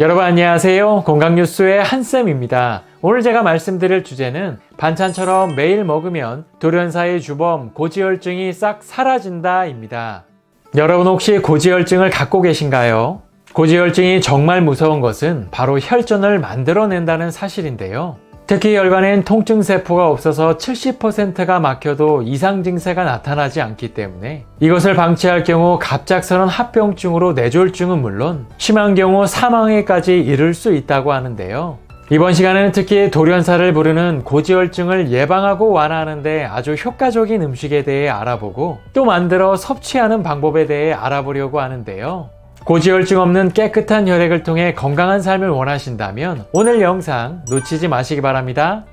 여러분 안녕하세요. 건강뉴스의 한쌤입니다. 오늘 제가 말씀드릴 주제는 반찬처럼 매일 먹으면 돌연사의 주범 고지혈증이 싹 사라진다입니다. 여러분 혹시 고지혈증을 갖고 계신가요? 고지혈증이 정말 무서운 것은 바로 혈전을 만들어낸다는 사실인데요. 특히 혈관엔 통증 세포가 없어서 70%가 막혀도 이상 증세가 나타나지 않기 때문에 이것을 방치할 경우 갑작스런 합병증으로 뇌졸중은 물론 심한 경우 사망에까지 이를 수 있다고 하는데요. 이번 시간에는 특히 돌연사를 부르는 고지혈증을 예방하고 완화하는데 아주 효과적인 음식에 대해 알아보고 또 만들어 섭취하는 방법에 대해 알아보려고 하는데요. 고지혈증 없는 깨끗한 혈액을 통해 건강한 삶을 원하신다면 오늘 영상 놓치지 마시기 바랍니다.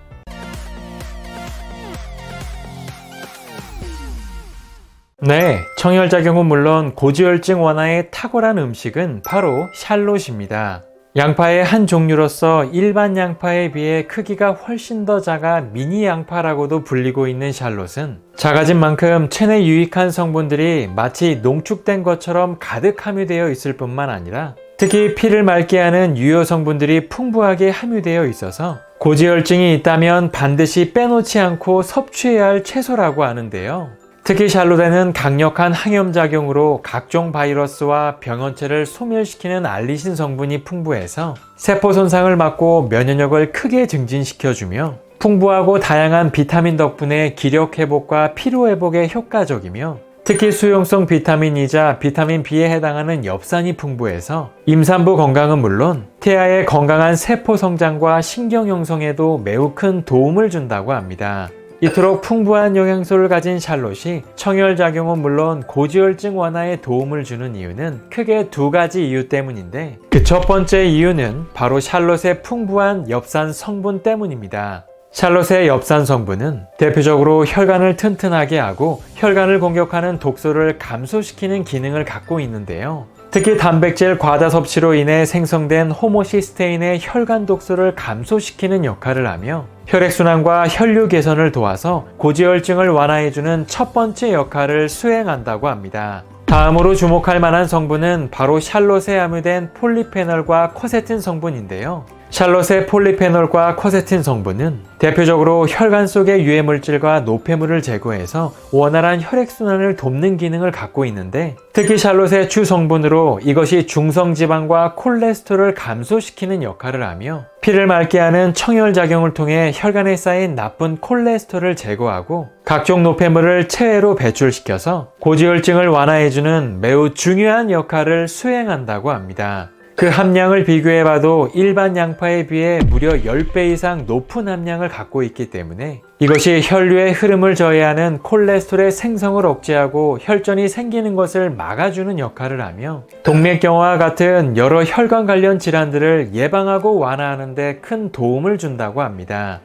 네, 청혈작용은 물론 고지혈증 완화에 탁월한 음식은 바로 샬롯입니다. 양파의 한 종류로서 일반 양파에 비해 크기가 훨씬 더 작아 미니 양파라고도 불리고 있는 샬롯은 작아진 만큼 체내 유익한 성분들이 마치 농축된 것처럼 가득 함유되어 있을 뿐만 아니라 특히 피를 맑게 하는 유효 성분들이 풍부하게 함유되어 있어서 고지혈증이 있다면 반드시 빼놓지 않고 섭취해야 할 채소라고 하는데요. 특히 샬롯에는 강력한 항염작용으로 각종 바이러스와 병원체를 소멸시키는 알리신 성분이 풍부해서 세포 손상을 막고 면역력을 크게 증진시켜주며 풍부하고 다양한 비타민 덕분에 기력 회복과 피로 회복에 효과적이며 특히 수용성 비타민이자 비타민 B에 해당하는 엽산이 풍부해서 임산부 건강은 물론 태아의 건강한 세포 성장과 신경 형성에도 매우 큰 도움을 준다고 합니다. 이토록 풍부한 영양소를 가진 샬롯이 청혈작용은 물론 고지혈증 완화에 도움을 주는 이유는 크게 두 가지 이유 때문인데 그 첫 번째 이유는 바로 샬롯의 풍부한 엽산 성분 때문입니다. 샬롯의 엽산 성분은 대표적으로 혈관을 튼튼하게 하고 혈관을 공격하는 독소를 감소시키는 기능을 갖고 있는데요. 특히 단백질 과다 섭취로 인해 생성된 호모시스테인의 혈관 독소를 감소시키는 역할을 하며 혈액순환과 혈류 개선을 도와서 고지혈증을 완화해주는 첫 번째 역할을 수행한다고 합니다. 다음으로 주목할 만한 성분은 바로 샬롯에 함유된 폴리페놀과 코세틴 성분인데요. 샬롯의 폴리페놀과 코세틴 성분은 대표적으로 혈관 속의 유해물질과 노폐물을 제거해서 원활한 혈액순환을 돕는 기능을 갖고 있는데 특히 샬롯의 주 성분으로 이것이 중성지방과 콜레스테롤을 감소시키는 역할을 하며 피를 맑게 하는 청혈작용을 통해 혈관에 쌓인 나쁜 콜레스테롤을 제거하고 각종 노폐물을 체외로 배출시켜서 고지혈증을 완화해주는 매우 중요한 역할을 수행한다고 합니다. 그 함량을 비교해 봐도 일반 양파에 비해 무려 10배 이상 높은 함량을 갖고 있기 때문에 이것이 혈류의 흐름을 저해하는 콜레스테롤의 생성을 억제하고 혈전이 생기는 것을 막아주는 역할을 하며 동맥경화와 같은 여러 혈관 관련 질환들을 예방하고 완화하는 데 큰 도움을 준다고 합니다.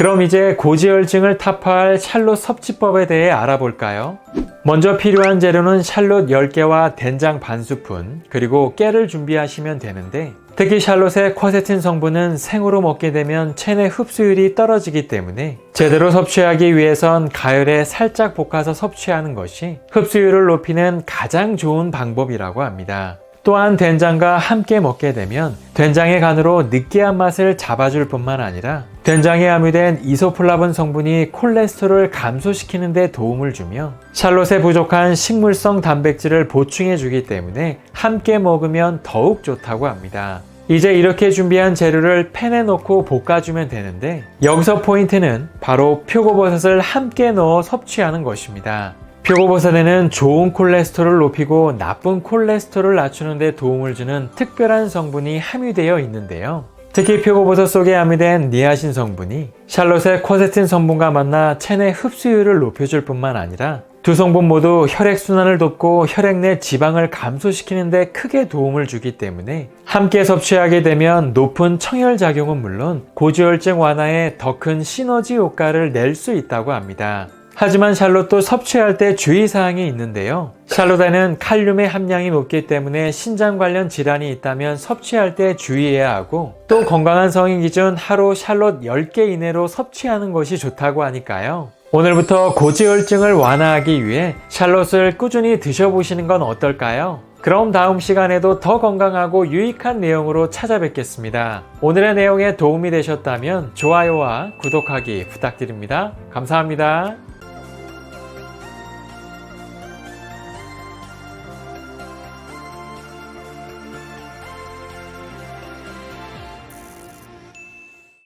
그럼 이제 고지혈증을 타파할 샬롯 섭취법에 대해 알아볼까요? 먼저 필요한 재료는 샬롯 10개와 된장 반 스푼, 그리고 깨를 준비하시면 되는데 특히 샬롯의 쿼세틴 성분은 생으로 먹게 되면 체내 흡수율이 떨어지기 때문에 제대로 섭취하기 위해선 가열에 살짝 볶아서 섭취하는 것이 흡수율을 높이는 가장 좋은 방법이라고 합니다. 또한 된장과 함께 먹게 되면 된장의 간으로 느끼한 맛을 잡아줄 뿐만 아니라 된장에 함유된 이소플라본 성분이 콜레스테롤을 감소시키는 데 도움을 주며 샬롯에 부족한 식물성 단백질을 보충해 주기 때문에 함께 먹으면 더욱 좋다고 합니다. 이제 이렇게 준비한 재료를 팬에 넣고 볶아주면 되는데 여기서 포인트는 바로 표고버섯을 함께 넣어 섭취하는 것입니다. 표고버섯에는 좋은 콜레스테롤을 높이고 나쁜 콜레스테롤을 낮추는 데 도움을 주는 특별한 성분이 함유되어 있는데요. 특히 표고버섯 속에 함유된 니아신 성분이 샬롯의 코세틴 성분과 만나 체내 흡수율을 높여줄 뿐만 아니라 두 성분 모두 혈액순환을 돕고 혈액 내 지방을 감소시키는 데 크게 도움을 주기 때문에 함께 섭취하게 되면 높은 청혈작용은 물론 고지혈증 완화에 더 큰 시너지 효과를 낼 수 있다고 합니다. 하지만 샬롯도 섭취할 때 주의사항이 있는데요. 샬롯에는 칼륨의 함량이 높기 때문에 신장 관련 질환이 있다면 섭취할 때 주의해야 하고 또 건강한 성인 기준 하루 샬롯 10개 이내로 섭취하는 것이 좋다고 하니까요. 오늘부터 고지혈증을 완화하기 위해 샬롯을 꾸준히 드셔보시는 건 어떨까요? 그럼 다음 시간에도 더 건강하고 유익한 내용으로 찾아뵙겠습니다. 오늘의 내용에 도움이 되셨다면 좋아요와 구독하기 부탁드립니다. 감사합니다.